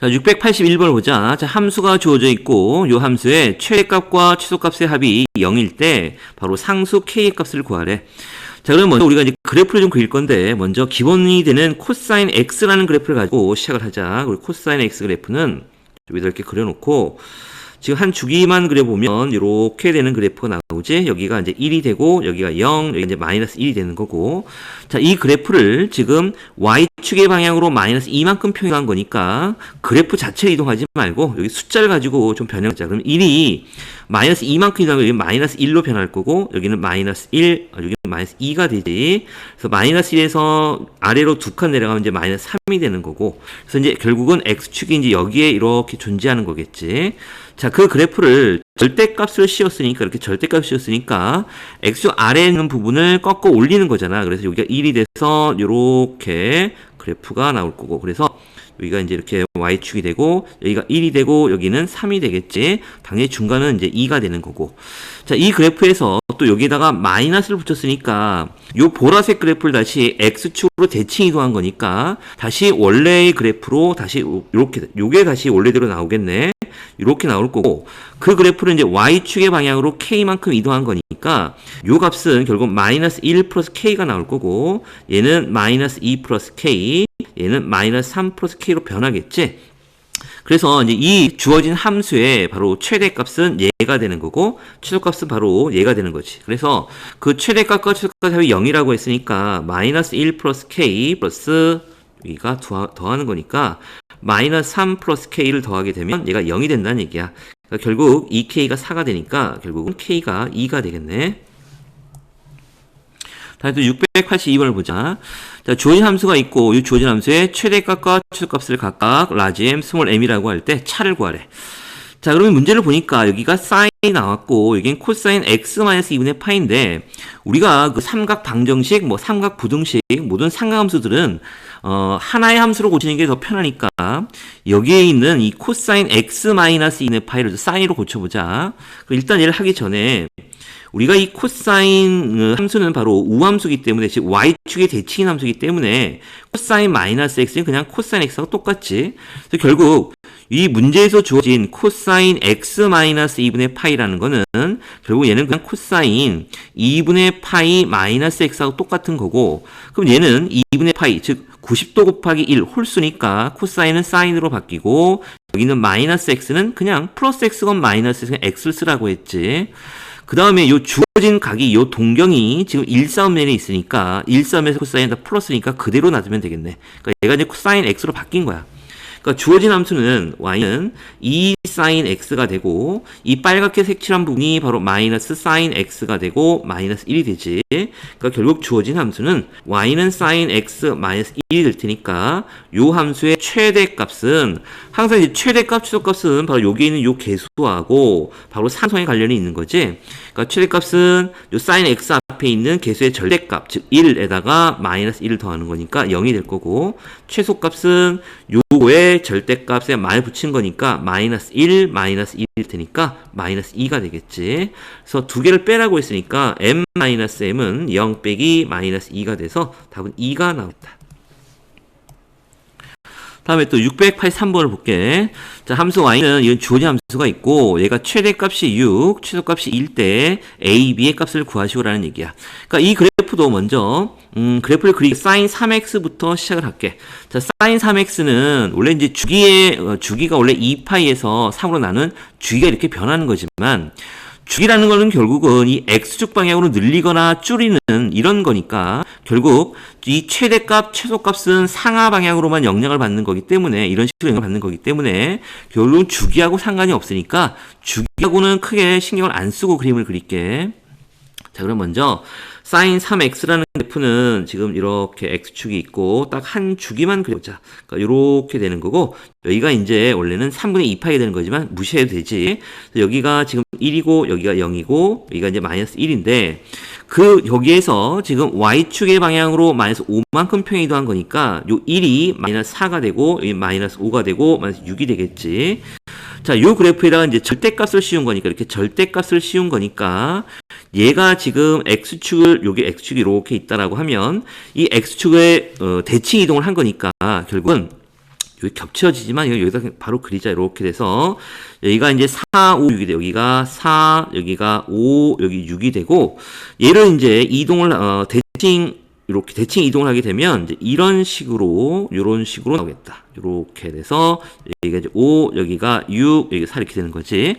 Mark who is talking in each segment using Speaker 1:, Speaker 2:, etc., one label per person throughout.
Speaker 1: 자, 681번 보자. 자, 함수가 주어져 있고, 요 함수의 최대값과 최소값의 합이 0일 때, 바로 상수 k의 값을 구하래. 자, 그럼 먼저 우리가 이제 그래프를 좀 그릴 건데, 먼저 기본이 되는 코사인 x라는 그래프를 가지고 시작을 하자. 그리고 코사인 x 그래프는 여기다 이렇게 그려놓고, 지금 한 주기만 그려보면 이렇게 되는 그래프가 나오지? 여기가 이제 1이 되고 여기가 0 여기 이제 마이너스 1이 되는 거고. 자이 그래프를 지금 y축의 방향으로 마이너스 2만큼 표현한 거니까 그래프 자체를 이동하지 말고 여기 숫자를 가지고 좀 변형하자. 그럼 1이 마이너스 2만큼 이동하면 여기 마이너스 1로 변할 거고 여기는 마이너스 1 아, 여기는 마이너스 2가 되지 그래서 마이너스 1에서 아래로 두 칸 내려가면 이제 마이너스 3이 되는 거고 그래서 이제 결국은 x축이 이제 여기에 이렇게 존재하는 거겠지 자, 그 그래프를 절대값을 씌웠으니까 이렇게 절대값을 씌웠으니까 x축 아래에 있는 부분을 꺾어 올리는 거잖아. 그래서 여기가 1이 돼서 이렇게 그래프가 나올 거고. 그래서 여기가 이제 이렇게 y축이 되고 여기가 1이 되고 여기는 3이 되겠지. 당연히 중간은 이제 2가 되는 거고. 자, 이 그래프에서 또 여기다가 마이너스를 붙였으니까 요 보라색 그래프를 다시 x축으로 대칭 이동한 거니까 다시 원래의 그래프로 다시 이렇게 요게 다시 원래대로 나오겠네. 이렇게 나올 거고 그 그래프를 이제 y축의 방향으로 k만큼 이동한 거니까 요 값은 결국 마이너스 1 플러스 k가 나올 거고 얘는 마이너스 2 플러스 k 얘는 마이너스 3 플러스 k로 변하겠지 그래서 이제 이 주어진 함수의 바로 최대값은 얘가 되는 거고 최소값은 바로 얘가 되는 거지. 그래서 그 최대값과 최소값 합이 0이라고 했으니까 마이너스 1 플러스 k 플러스 여기가 더하는 거니까 마이너스 3 플러스 k를 더하게 되면 얘가 0이 된다는 얘기야. 그러니까 결국 2k가 4가 되니까 결국은 k가 2가 되겠네. 다시 또 682번을 보자. 자, 주어진 함수가 있고, 이 주어진 함수의 최대값과 최소값을 각각 라지 m, 스몰 m이라고 할 때 차를 구하래. 자, 그러면 문제를 보니까 여기가 사인이 나왔고, 여긴 코사인 x-2분의 파인데, 우리가 그 삼각 방정식, 뭐 삼각 부등식, 모든 삼각함수들은 어, 하나의 함수로 고치는 게 더 편하니까 여기에 있는 이 코사인 x-2의 파이를 사인으로 고쳐보자. 일단 얘를 하기 전에 우리가 이 코사인 어, 함수는 바로 우함수기 때문에 즉 y축의 대칭인 함수기 때문에 코사인 마이너스 x는 그냥 코사인 x하고 똑같지. 그래서 결국 이 문제에서 주어진 코사인 x 마이너스 2분의 파이라는 거는 결국 얘는 그냥 코사인 2분의 파이 마이너스 x하고 똑같은 거고 그럼 얘는 2분의 파이 즉 90도 곱하기 1 홀수니까 코사인은 사인으로 바뀌고 여기는 마이너스 x는 그냥 플러스 x건 마이너스 x는 x를 쓰라고 했지. 그 다음에 요 주어진 각이 요 동경이 지금 1사음면에 있으니까 1사음에서 코사인에다 플러스니까 그대로 놔두면 되겠네. 그러니까 얘가 이제 코사인 x로 바뀐 거야. 그러니까 주어진 함수는 y는 2 sin x가 되고 이 빨갛게 색칠한 부분이 바로 마이너스 sin x가 되고 마이너스 1이 되지. 그러니까 결국 주어진 함수는 y는 sin x 마이너스 1이 될 테니까 요 함수의 최대값은 항상 이제 최대값, 최소값은 바로 여기에 있는 요 개수하고 바로 산성의 관련이 있는 거지. 그러니까 최대값은 요 sin x 앞에 있는 개수의 절대값, 즉 1에다가 마이너스 1을 더하는 거니까 0이 될 거고 최소값은 요거의 절대값에 말 붙인 거니까 마이너스 1, 마이너스 1일 테니까 마이너스 2가 되겠지. 그래서 두 개를 빼라고 했으니까 m 마이너스 m은 0 빼기 마이너스 2가 돼서 답은 2가 나왔다. 다음에 또 683번을 볼게. 자, 함수 y는 이건 주어진 함수가 있고 얘가 최대값이 6, 최소값이 1때 a, b의 값을 구하시오라는 얘기야. 그러니까 이 그래프도 먼저 음, 그래프를 그리기 sin 3x부터 시작을 할게. 자, sin 3x는 원래 이제 주기의 어, 주기가 원래 2파이에서 3으로 나눈 주기가 이렇게 변하는 거지만 주기라는 거는 결국은 이 x축 방향으로 늘리거나 줄이는 이런 거니까 결국 이 최대값, 최소값은 상하 방향으로만 영향을 받는 거기 때문에 이런 식으로 영향을 받는 거기 때문에 결국은 주기하고 상관이 없으니까 주기하고는 크게 신경을 안 쓰고 그림을 그릴게. 자, 그럼 먼저 sin 3x라는 그래프는 지금 이렇게 x축이 있고 딱 한 주기만 그려보자. 그러니까 이렇게 되는 거고 여기가 이제 원래는 3분의 2 파이 되는 거지만 무시해도 되지. 여기가 지금 1이고 여기가 0이고 여기가 이제 마이너스 1인데 그 여기에서 지금 y축의 방향으로 마이너스 5만큼 평이동한 거니까 요 1이 마이너스 4가 되고 여기 마이너스 5가 되고 마이너스 6이 되겠지. 자, 요 그래프에다가 이제 절대값을 씌운 거니까 이렇게 절대값을 씌운 거니까 얘가 지금 x축을 요게 x축이 이렇게 있다라고 하면 이 x축의 어, 대칭 이동을 한 거니까 결국은 여기 겹쳐지지만 여기다 바로 그리자 이렇게 돼서 여기가 이제 4, 5, 6이 돼. 여기가 4, 여기가 5, 여기 6이 되고 얘를 이제 이동을 어, 대칭 이렇게 대칭 이동을 하게 되면 이제 이런 식으로 이런 식으로 나오겠다. 이렇게 돼서 여기가 이제 5, 여기가 6, 여기 4 이렇게 되는 거지.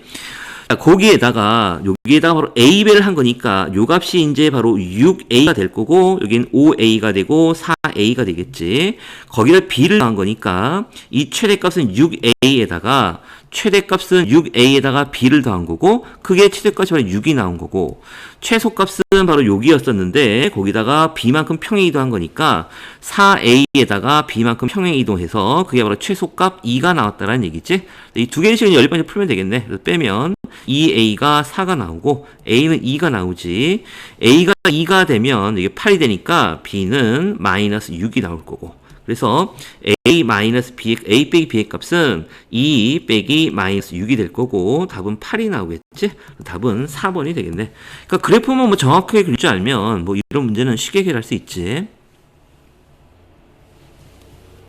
Speaker 1: 자, 거기에다가 여기에다가 바로 a 배를 한 거니까 요 값이 이제 바로 6a가 될 거고 여긴 5a가 되고 4a가 되겠지. 거기다 b를 더한 거니까 이 최대값은 6a에다가 최대값은 6a에다가 b를 더한 거고 그게 최대값이 바로 6이 나온 거고 최소값은 바로 여기였었는데 거기다가 b만큼 평행 이동한 거니까 4a에다가 b만큼 평행 이동해서 그게 바로 최소값 2가 나왔다라는 얘기지. 이 두 개의 식을 열번째 풀면 되겠네. 빼면 2a가 4가 나오고 a는 2가 나오지. a가 2가 되면 이게 8이 되니까 b는 마이너스 6이 나올 거고. 그래서 a 마이너스 b a 빼기 b의 값은 2 빼기 마이너스 6이 될 거고 답은 8이 나오겠지? 답은 4번이 되겠네. 그러니까 그래프만 뭐 정확하게 그릴 줄 알면 뭐 이런 문제는 쉽게 해결할 수 있지.